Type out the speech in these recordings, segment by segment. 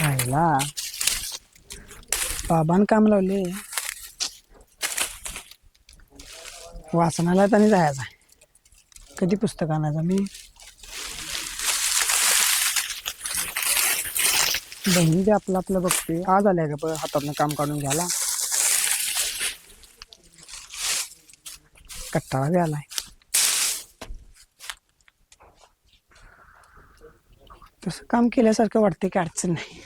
राहिला बाबान काम लावले. वाचनाला आणि जायचं आहे. कधी पुस्तक आणायचा? मी बहिणी ते आपलं आपलं बघते. आज आल्या का बघ हातातनं काम काढून घ्यायला. कट्टाळा बी आलाय. तसं काम केल्यासारखं वाटते की अडचण नाही.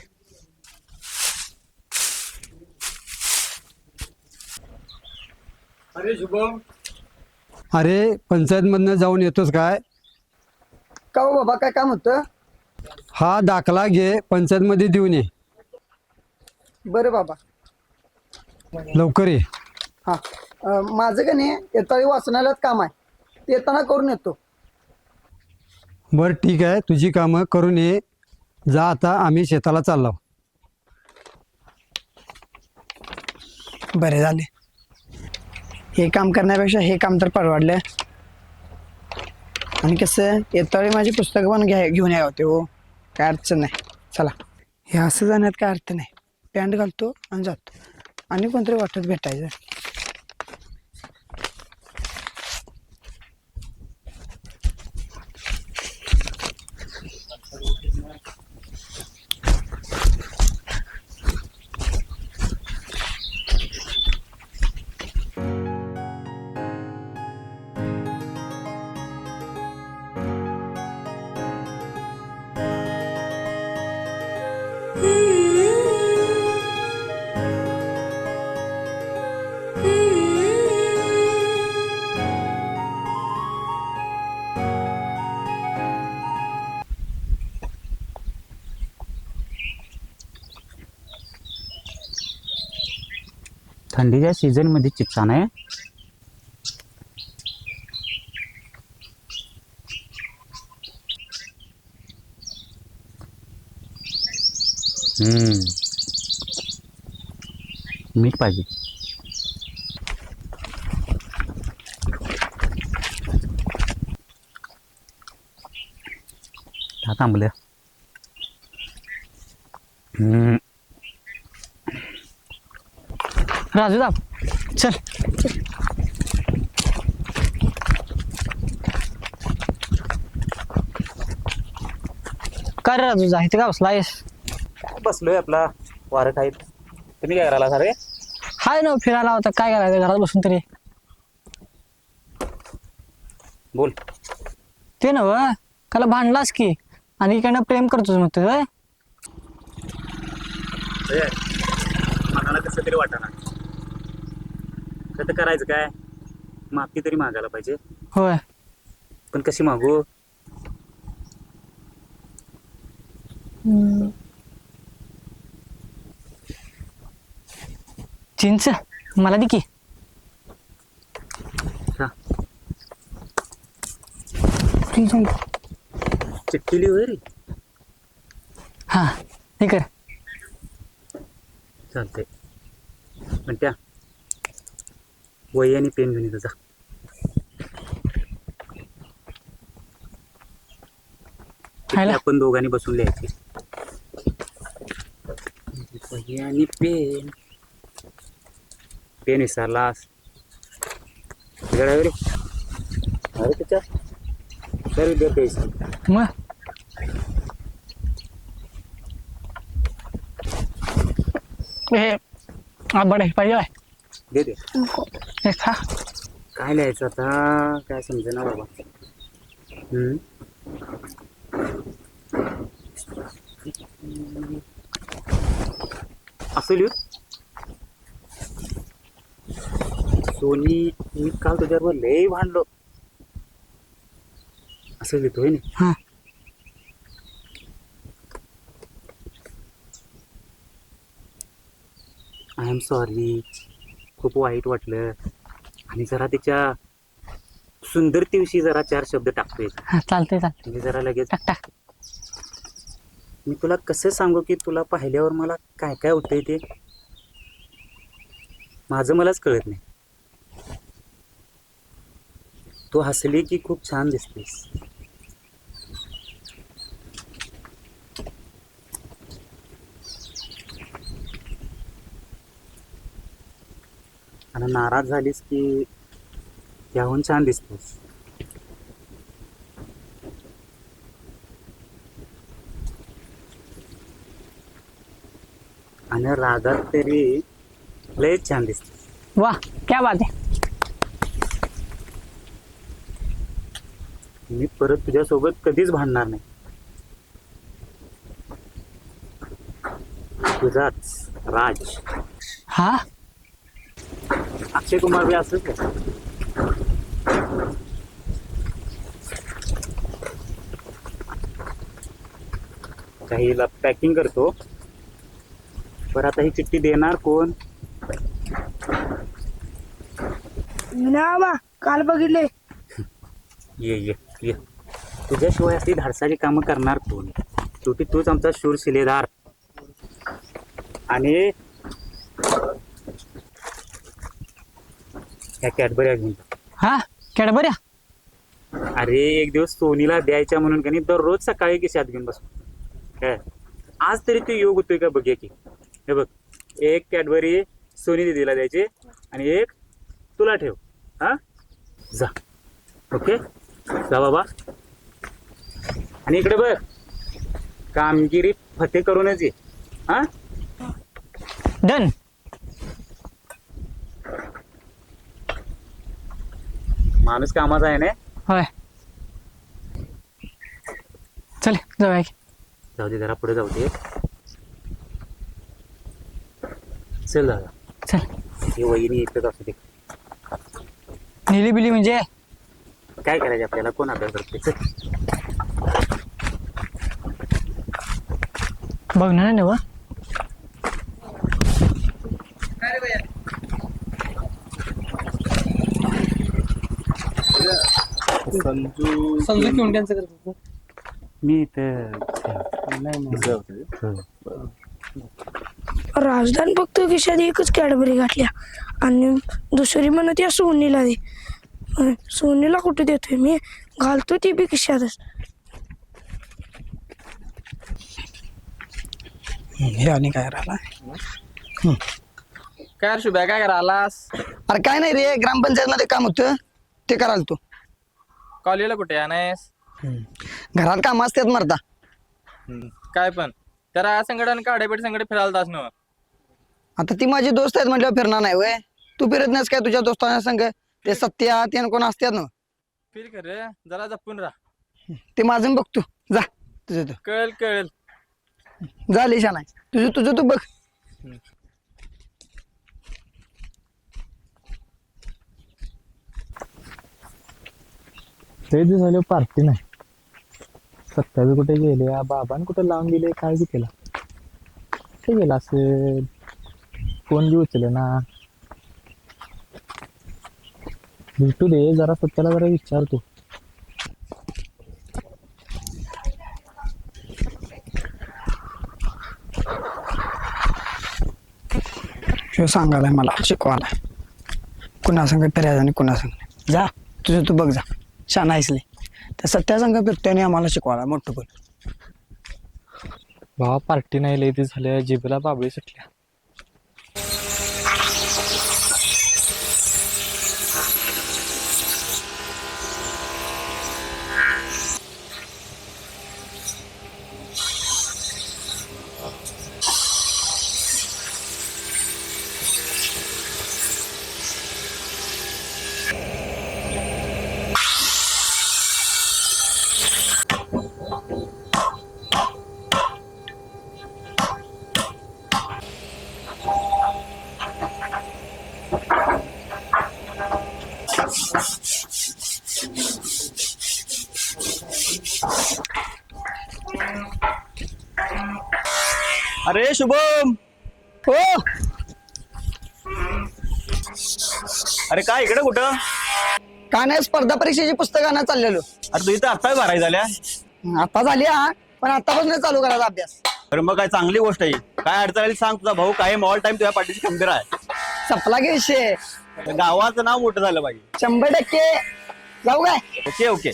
अरे शुभम. अरे पंचायतमधनं जाऊन येतोस काय? का हो बाबा काय काम होतं? हा दाखला घे पंचायतमध्ये देऊन ये. बरं बाबा. लवकर ये. हा. अं, माझं का नाही येताळी वाचनालयात काम आहे. ते येताना करून येतो. बरं ठीक आहे. तुझी कामं करून ये. जा आता आम्ही शेताला चाललो. बरे झाले. हे काम करण्यापेक्षा हे काम तर परवडलं आणि कसं येतावेळी माझी पुस्तकं पण घ्या घेऊन या होते हो. काय अडचण नाही. चला. हे असं जाण्यात काय अर्थ नाही. पॅन्ट घालतो आणि जातो. आणि कोणतरी वाटत भेटायचं. थंडीच्या सीझनमध्ये चिप्स आहे. हम्म. मीठ पाहिजे. हा थांबलं हम्म. राजू दाब. चल. काय रे राजू जा. इथे का बसलायस बसलोय आपला. वारं खाईत तुम्ही काय करायला सारे हाय ना फिरायला होता. काय करायचं घरात बसून तरी. बोल. ते नव त्याला भांडलास की. आणि इकडनं प्रेम करतोस मग मनाला कसं तरी वाटणार तर करायचं काय? माफी तरी मागायला पाहिजे. होय. पण कशी मागू? चिंच मला दे की. हा. ठीक आहे. चिठ्ठी लिहू रे. हा हे कर. चालतंय. पण त्या वही आणि पेन घेऊन येतो जा. खायला? आपण दोघांनी बसून लिहायची. वही आणि पेन पेन विसरलास तिकडे आहे रे. अरे त्याच्या. तर विद्यार्थी आहेस. मग? हे आंबट आहे पाहिजे काय? दे दे. हे खा. काय लिहायचं आता? काय समजेना बाबा. हम्म. असं लिहू? सोनी मी काल तुझ्याबरोबर लय भांडलो. असं लिहितोय ना. हा. आय एम सॉरी खूप वाईट वाटलं. आणि जरा तिच्या सुंदरतेविषयी जरा चार शब्द टाकतोय. हा चालतंय चालतंय. म्हणजे जरा लगेच टाक टाक. मी तुला कसं सांगू की तुला पाहिल्यावर मला काय काय होतंय ते? माझं मलाच कळत नाही. तू हसली की खूप छान दिसतेस. आणि नाराज झालीस की त्याहून छान दिसतोस. आणि रागात तरी लयच छान दिसतोस. वाह क्या बात आहे. मी परत तुझ्यासोबत कधीच भांडणार नाही. तुझाच राज. हा? अक्षय कुमार बी असंच आहे काहीला पॅकिंग करतो. बरं आता ही चिठ्ठी देणार कोण? ना काल बघितले. ये ये ये. तुझ्याशिवाय अशी धाडसाची कामं करणार कोण? शेवटी तूच आमचा शूर शिलेदार. आणि ह्या कॅडबऱ्या घेऊन जा. हा? कॅडबऱ्या? अरे एक दिवस सोनीला द्यायच्या म्हणून का नाही दररोज सकाळी खिशात घेऊन बसतो. काय आज तरी तू योग होतोय का बघूया की. हे बघ एक कॅडबरी सोनी दिदीला द्यायची आणि एक तुला ठेव. हा? जा. ओके? जा बाबा. आणि इकडे बघ कामगिरी फते करूनच ये. हा? डन. माणूस कामाचा आहे ना? होय. चल जाऊया की. जाऊ दे जरा पुढे जाऊ दे. चल दादा. चल. ही वहिनी इथंच असू दे. नेली बिली म्हणजे? काय करायचं आपल्याला? कोण अभ्यास करते चल. बघणार ना वा संजू घेऊन त्यांचं करतो मी इथं राजधान फक्त खिशात एकच कॅडबरी घातल्या. आणि दुसरी म्हणत या सोनीला दे. अं, सोनीला कुठे देतोय? मी घालतो ती बी खिशातच. हे आणि काय राहिला? काय शुभ्या काय करा आलास अरे काय नाही रे ग्रामपंचायत मध्ये काम होतं. ते कराल तू. कॉलेजला कुठे नाहीस घरात काम असतात मरता काय पण. त्याला संकट आणि संकट फिरायला तास न आता ती माझी दोस्त आहेत म्हटल्यावर फिरणार नाही वय तू फिरत नाहीस काय तुझ्या दोस्तांना संग? ते सत्या ते कोण असतात ना फिर कर रे. जरा जपून राहा. ते माझं मी बघतो जा. तुझं तू. कळेल कळेल. जा लिशा नाही तुझं तुझं तू बघ. ते दिवस झाले पार्टी नाही. सत्तावी कुठे गेले बाबान कुठे लावून दिले काय बी केला? कुठे गेला असेल? फोन बी उचले ना? भेटू दे जरा सत्याला जरा विचारतो ह्यो सांगायला मला शिकवायला कुणा संग तरी आणि कुणा संग जा तुझं तू बघ जा. शान ऐसले त्या सत्या संघ फिरतोय आम्हाला शिकवायला मोठं बोल. भावा पार्टी नाही लय दिवस झाले जिबेला बाबळी सुटल्या. अरे शुभम! हो! अरे काय इकडे कुठं? काय नाही स्पर्धा परीक्षेची पुस्तकं आणा चाललेलो. अरे तू इथं आत्ता भराय झाल्या? आता झाली हा. पण आतापासून चालू करायचा अभ्यास. अरे मग काय चांगली गोष्ट आहे. काय अडचण आली सांग तुझा भाऊ काय ऑल टाइम तुझ्या पाठीशी खंबीर आहे. संपला की विषय. गावाचं नाव मोठं झालं पाहिजे शंभर टक्के. जाऊ काय? Okay okay.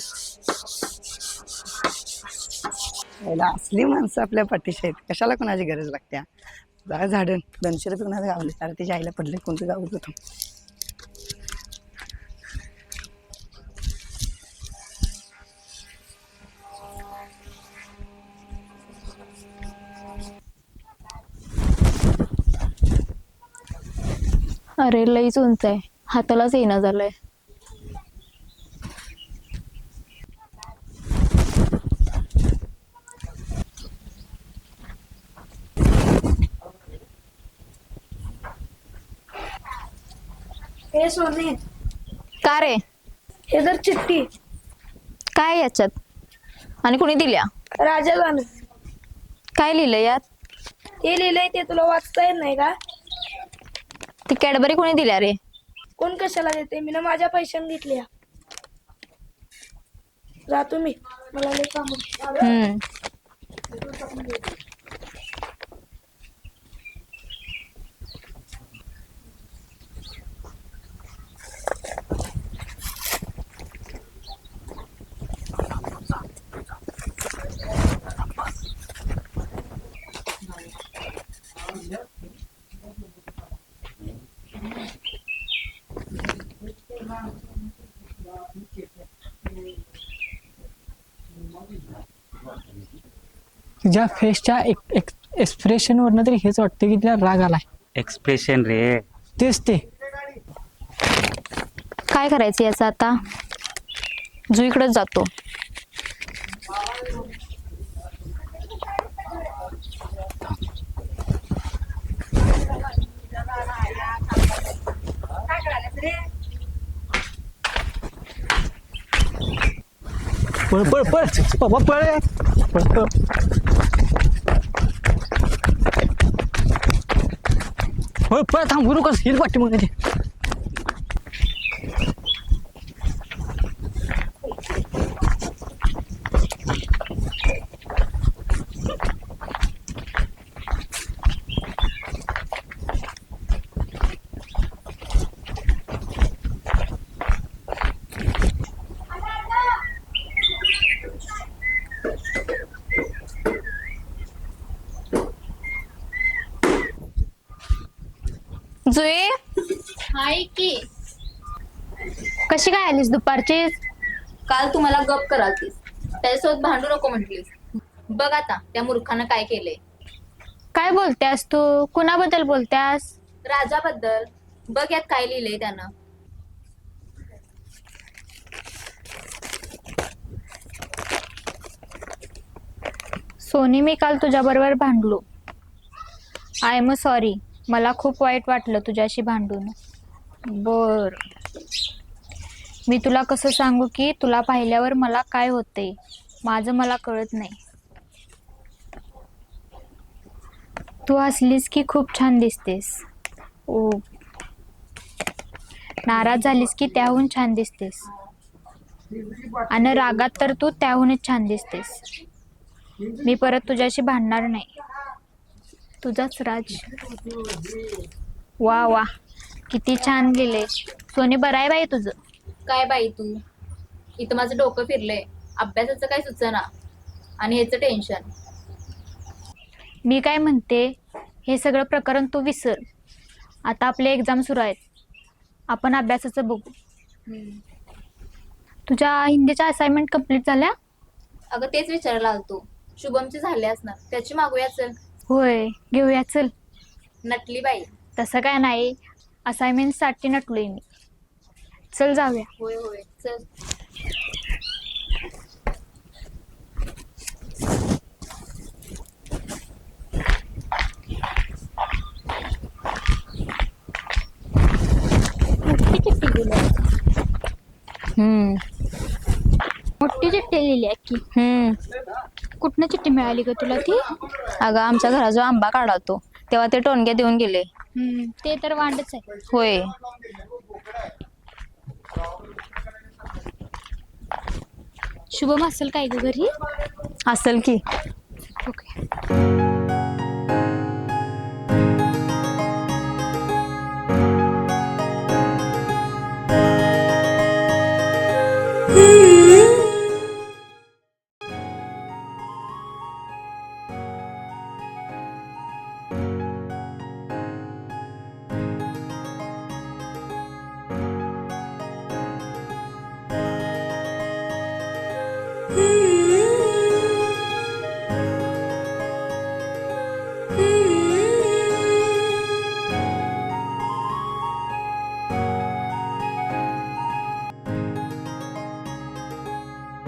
पहिला असली माणसं आपल्या पाठीशी आहेत. कशाला कोणाची गरज लागते जरा झाडं दोनशे रुपये कोणाला गावले कारण तिच्या आईला पडले कोणतं गावत होतं अरे लईच उंच आहे. हातालाच येईना झालंय. सोने. का रे? हे जर चिठ्ठी. काय याच्यात? आणि कुणी दिल्या? राजा गाणं काय लिहिलं यात? ते लिहिलंय ते तुला वाचता येत नाही का? ती कॅडबरी कोणी दिल्या रे? कोण कशाला देते? मी ना माझ्या पैशाने घेतल्या. जातो मी मला लई काम आहे. हम्म. तुझ्या फेसच्या एक्सप्रेशनवरनं तरी हेच वाटतं की तिला राग आलाय. एक्सप्रेशन रे. तेच ते. काय करायचं याचं आता? जुईकडेच जातो. पळ पळ पळ. पळ. पळ पळ. पळ पळ थांबू कसं हिल पाठी मग जुई? हाय की. कशी काय आलीस दुपारची? काल तुम्हाला गप करालतीस. त्याच्यासोबत भांडू नको म्हटलीस. बघ आता त्या मूर्खानं काय केलंय. काय बोलतेस तू? कुणाबद्दल बोलतेस राजाबद्दल. बघ यात काय लिहिलंय त्यानं. सोनी मी काल तुझ्याबरोबर भांडलो. I am sorry. मला खूप वाईट वाटलं तुझ्याशी भांडून. बर. मी तुला कसं सांगू की तुला पाहिल्यावर मला काय होते माझं मला कळत नाही. तू हसलीस की खूप छान दिसतेस. ओ. नाराज झालीस की त्याहून छान दिसतेस. आणि रागात तर तू त्याहूनच छान दिसतेस. मी परत तुझ्याशी भांडणार नाही. तुझाच राज. वा वा. किती छान लिहिले सोनी बरं आहे बाई तुझं? काय बाई तू? इथं माझं डोकं फिरलंय. अभ्यासाचं काय सुचना? आणि ह्याचं टेन्शन मी काय म्हणते हे सगळं प्रकरण तू विसर. आता आपले एक्झाम सुरू आहेत. आपण अभ्यासाचं बघू. तुझ्या हिंदीच्या असाइनमेंट कंप्लीट झाल्या? अगं तेच विचारायला आलतो. शुभमचे झाले असणार. त्याची मागूया चल. होय घेऊया चल. नटली बाई. तसं काय नाही असाइनमेंटसाठी नटलोय मी. चल जाऊया. होय होय चल. हम्म. मोठी चिठ्ठी लिहिली आहे की. हम्म. कुठनं चिठ्ठी मिळाली ग तुला ती? अगं आमच्या घरा जो आंबा काढातो तेव्हा ते टोनगे देऊन गेले. हम्म. ते तर वांडच आहे. होय. शुभम असेल काय ग घरी? असेल की. ओके.